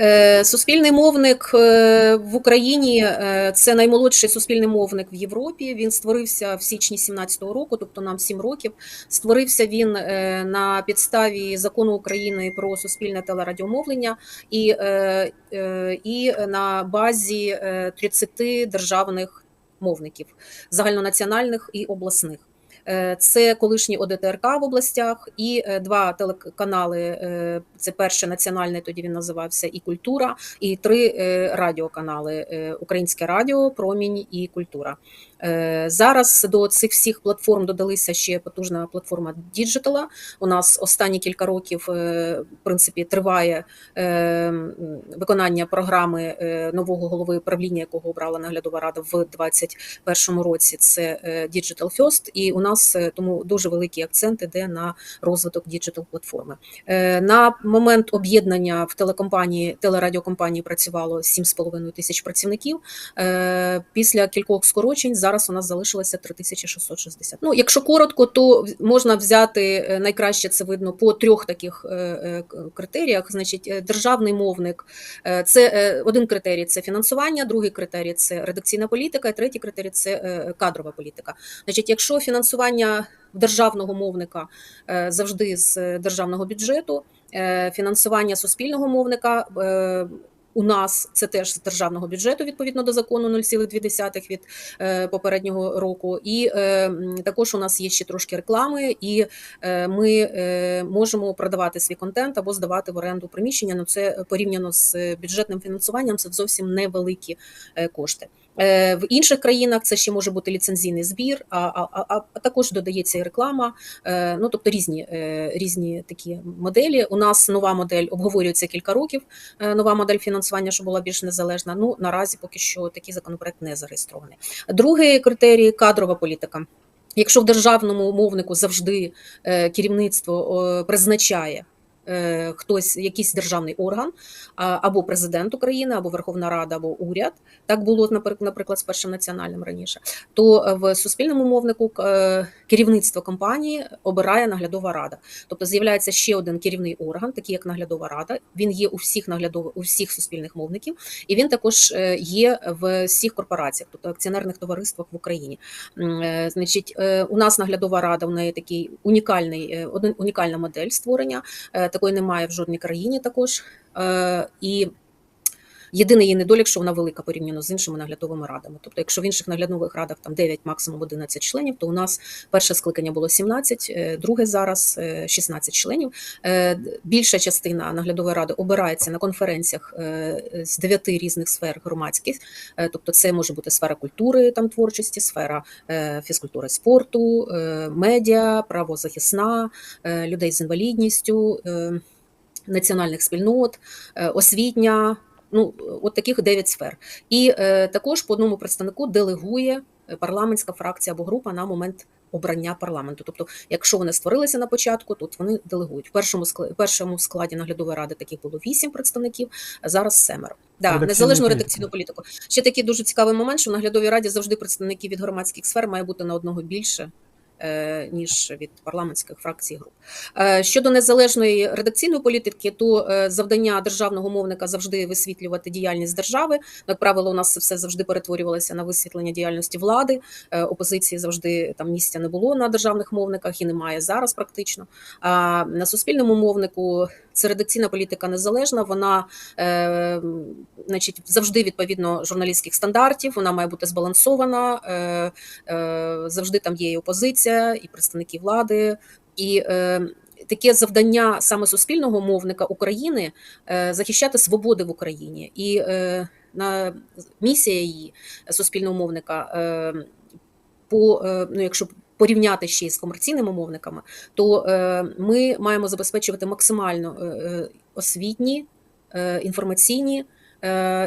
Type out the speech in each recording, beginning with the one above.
Е, Суспільний мовник е, в Україні е, це наймолодший суспільний мовник в Європі. Він створився в січні 17-го року, тобто нам 7 років. Створився він на підставі закону України про суспільне телерадіомовлення і, і на базі е, 30 державних мовників загальнонаціональних і обласних. Е, Це колишні ОДТРК в областях і е, два телеканали. е, Це перший національний, тоді він називався і культура, і три радіоканали: Українське радіо, Промінь і Культура. Зараз до цих всіх платформ додалися ще потужна платформа Діджитала. У нас останні кілька років в принципі триває виконання програми нового голови правління, якого обрала наглядова рада в 2021 році. Це Digital First, і у нас е, тому дуже великі акцент іде на розвиток діджитал платформи. Е, На момент об'єднання в телекомпанії телерадіокомпанії працювало 7,5 тисяч працівників. Е, Після кількох скорочень зараз у нас залишилося 3660. Ну, якщо коротко, то можна взяти найкраще це видно по трьох таких критеріях. Значить, державний мовник це один критерій це фінансування, другий критерій це редакційна політика, і третій критерій це кадрова політика. Значить, якщо фінансування державного мовника е, завжди з державного бюджету, е, фінансування суспільного мовника. е, У нас це теж з державного бюджету відповідно до закону 0,2 від е, попереднього року. І е, також у нас є ще трошки реклами, і е, ми е, можемо продавати свій контент або здавати в оренду приміщення. Ну це порівняно з бюджетним фінансуванням. Це зовсім невеликі кошти. Е, В інших країнах це ще може бути ліцензійний збір, а, а, а, також додається і реклама. Е, Ну тобто різні, е, різні такі моделі. У нас нова модель обговорюється кілька років. Нова модель фінансування, що була більш незалежна. Ну наразі поки що такий законопроект не зареєстрований. Другий критерій кадрова політика. Якщо в державному мовнику завжди керівництво призначає хтось, якийсь державний орган, або президент України, або Верховна Рада, або уряд, так було наприк- наприклад з першим національним раніше, то е, в суспільному мовнику е, керівництво компанії обирає наглядова рада. Тобто з'являється ще один керівний орган, такий як наглядова рада. Він є у всіх наглядових у всіх суспільних мовників, і він також е, є в всіх корпораціях, тобто акціонерних товариствах в Україні. Е, Значить, е, у нас наглядова рада, в неї такий унікальний, е, унікальна модель створення. Такої немає в жодній країні також. Е, І Єдиний її недолік, що вона велика порівняно з іншими наглядовими радами. Тобто, якщо в інших наглядових радах там 9, максимум 11 членів, то у нас перше скликання було 17, е, друге зараз е, 16 членів. Е, Більша частина наглядової ради обирається на конференціях е, з 9 різних сфер громадських. Е, Тобто, це може бути сфера культури, там творчості, сфера е, фізкультури спорту, е, медіа, правозахисна, е, людей з інвалідністю. е, Національних спільнот, е, освітня, ну от таких 9 сфер. І е, також по одному представнику делегує парламентська фракція або група на момент обрання парламенту. Тобто, якщо вони створилися на початку, тут вони делегують. В першому складі, першому складі наглядової ради таких було 8 представників, а зараз семеро. Да, незалежну редакційну політику. Ще такий дуже цікавий момент, що в наглядовій раді завжди представники від громадських сфер має бути на одного більше. Е, Ніж від парламентських фракцій груп Е, щодо незалежної редакційної політики, то е, завдання державного мовника завжди висвітлювати діяльність держави. Як правило, у нас все завжди перетворювалося на висвітлення діяльності влади. Опозиції завжди там місця не було на державних мовниках і немає зараз практично. А на суспільному мовнику це редакційна політика незалежна. Вона е, значить завжди відповідно журналістських стандартів. Вона має бути збалансована. Е, е, завжди там є і опозиція, і представники влади. І е, таке завдання саме суспільного мовника України е, захищати свободи в Україні. І е, на місія її суспільного мовника е, по е, ну, якщо порівняти ще з комерційними мовниками, то е, ми маємо забезпечувати максимально е, е, освітні, інформаційні.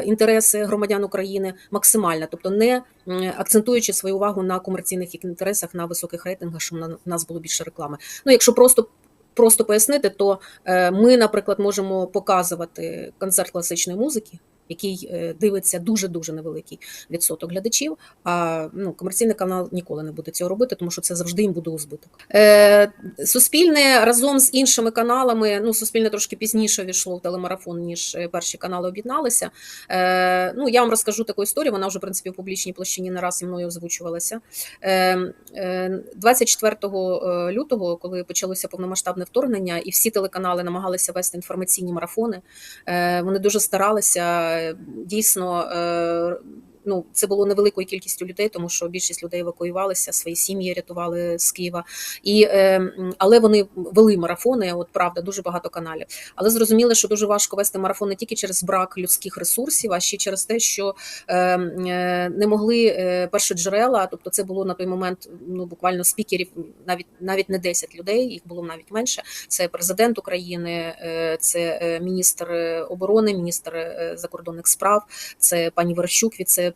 Інтереси громадян України максимально, тобто не акцентуючи свою увагу на комерційних інтересах, на високих рейтингах, щоб на нас було більше реклами. Ну, якщо просто просто пояснити, то ми, наприклад, можемо показувати концерт класичної музики який е, дивиться дуже дуже невеликий відсоток глядачів. А ну, комерційний канал ніколи не буде цього робити, тому що це завжди їм буде у збиток. Е, Суспільне разом з іншими каналами. Ну, суспільне трошки пізніше війшло в телемарафон, ніж е, перші канали об'єдналися. Е, ну, я вам розкажу таку історію. Вона вже в принципі в публічній площині не раз і мною озвучувалася. Е, е, 24 лютого, коли почалося повномасштабне вторгнення, і всі телеканали намагалися вести інформаційні марафони. Е, вони дуже старалися е, дійсно. Ну, це було невеликою кількістю людей, тому що більшість людей евакуювалися, свої сім'ї рятували з Києва. І, е, але вони вели марафони. От правда, дуже багато каналів. Але зрозуміли, що дуже важко вести марафон не тільки через брак людських ресурсів, а ще через те, що е, е, не могли е, першоджерела. Тобто, це було на той момент ну буквально спікерів, навіть навіть не 10 людей, їх було навіть менше. Це президент України, е, це міністр оборони, міністр закордонних справ, це пані Верещук, віце-прем'єрка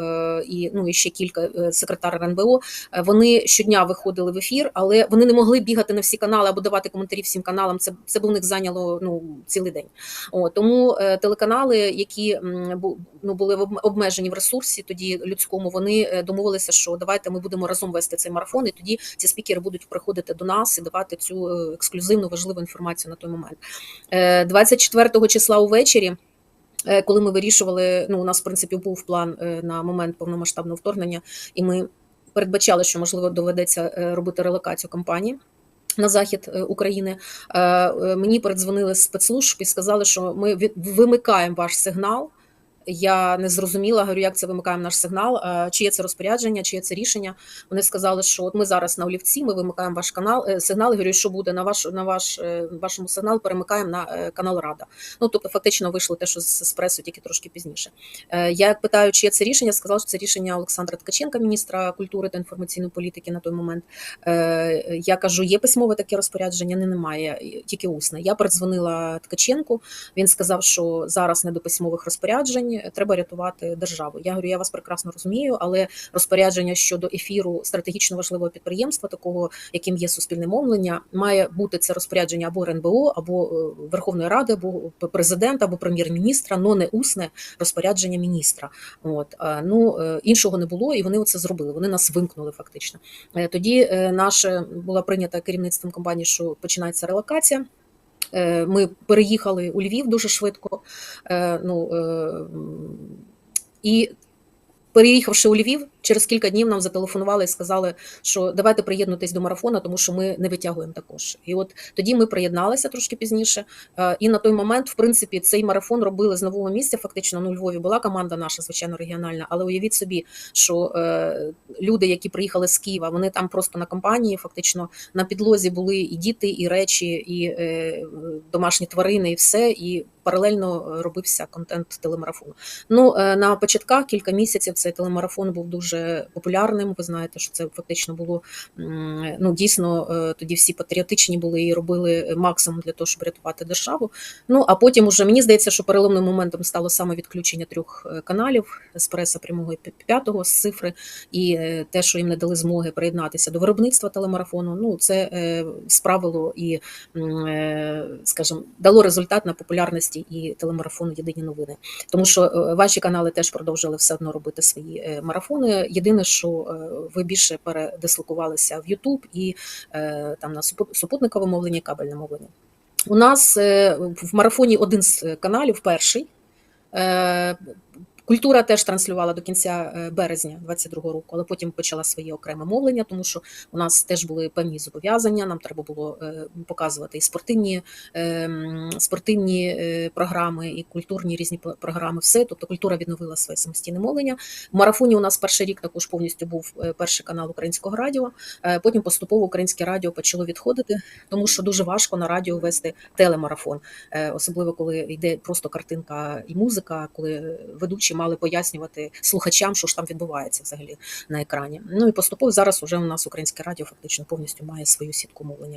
е, і ну і ще кілька е, секретар РНБО. Е, Вони щодня виходили в ефір, але вони не могли бігати на всі канали або давати коментарі всім каналам. Це це б у них зайняло ну цілий день. О, тому телеканали, які ну, були об- обмежені в ресурсі, тоді людському, вони домовилися, що давайте ми будемо разом вести цей марафон, і тоді ці спікери будуть приходити до нас і давати цю ексклюзивну важливу інформацію на той момент. Е, 24 числа увечері. Е, Коли ми вирішували, ну у нас в принципі був план е, на момент повномасштабного вторгнення, і ми передбачали, що можливо доведеться е, робити релокацію компанії. На захід України мені передзвонили з спецслужб і сказали, що ми вимикаємо ваш сигнал. Я не зрозуміла, говорю, як це вимикаємо наш сигнал, е, чи є це розпорядження, чи є це рішення. Вони сказали, що от ми зараз на олівці, ми вимикаємо ваш канал е, сигнал. Я говорю, що буде на ваш на ваш е, вашому сигнал, перемикаємо на канал Рада. Ну тобто, фактично вийшло те, що з пресу тільки трошки пізніше. Я як питаю, чи є це рішення, сказала, що це рішення Олександра Ткаченка, міністра культури та інформаційної політики на той момент. Я кажу, є письмове таке розпорядження? Не немає, тільки усне. Я передзвонила Ткаченку. Він сказав, що зараз не до письмових розпоряджень, треба рятувати державу. Я говорю, я вас прекрасно розумію, але розпорядження щодо ефіру стратегічно важливого підприємства, такого яким є суспільне мовлення, має бути це розпорядження або РНБО, або е, Верховної Ради, або президента, або прем'єр-міністра, но не усне розпорядження міністра. От ну е, іншого не було, і вони це зробили. Вони нас вимкнули фактично. Е, Тоді е, наше була прийнята керівництвом компанії, що починається релокація. Е, Ми переїхали у Львів дуже швидко. Е, Ну, е, і переїхавши у Львів, через кілька днів нам зателефонували і сказали, що давайте приєднуйтесь до марафону, тому що ми не витягуємо також. І от тоді ми приєдналися трошки пізніше. Е, І на той момент, в принципі, цей марафон робили з нового місця. Фактично, ну, у Львові була команда наша, звичайно, регіональна. Але уявіть собі, що е, люди, які приїхали з Києва, вони там просто на компанії, фактично на підлозі були і діти, і речі, і е, домашні тварини, і все. І паралельно робився контент телемарафону. Ну на початках кілька місяців цей телемарафон був дуже популярним. Ви знаєте, що це фактично було ну дійсно е, тоді всі патріотичні були і робили максимум для того, щоб рятувати державу. Ну а потім уже мені здається, що переломним моментом стало саме відключення трьох е, каналів еспреса прямого і п'ятого з цифри, і е, те, що їм не дали змоги приєднатися до виробництва телемарафону. Ну це справило і, скажімо, дало результат на популярності і телемарафону Єдині новини. Тому що ваші канали теж продовжили все одно робити свої е, Єдине, що е, ви більше передислокувалися в YouTube і е, там на супутникове мовлення, кабельне мовлення. У нас е, в марафоні один з каналів, перший. Культура теж транслювала до кінця е, березня 22-го року, але потім почала своє окреме мовлення, тому що у нас теж були певні зобов'язання. Нам треба було е, показувати і спортивні, е, спортивні програми, і культурні різні програми. Все, тобто культура відновила своє самостійне мовлення. В марафоні у нас перший рік також повністю був перший канал українського радіо. Потім поступово українське радіо почало відходити, тому що дуже важко на радіо вести телемарафон, особливо коли йде просто картинка і музика, коли ведучі мали пояснювати слухачам, що ж там відбувається взагалі на екрані. Ну і поступово зараз уже у нас українське радіо фактично повністю має свою сітку мовлення.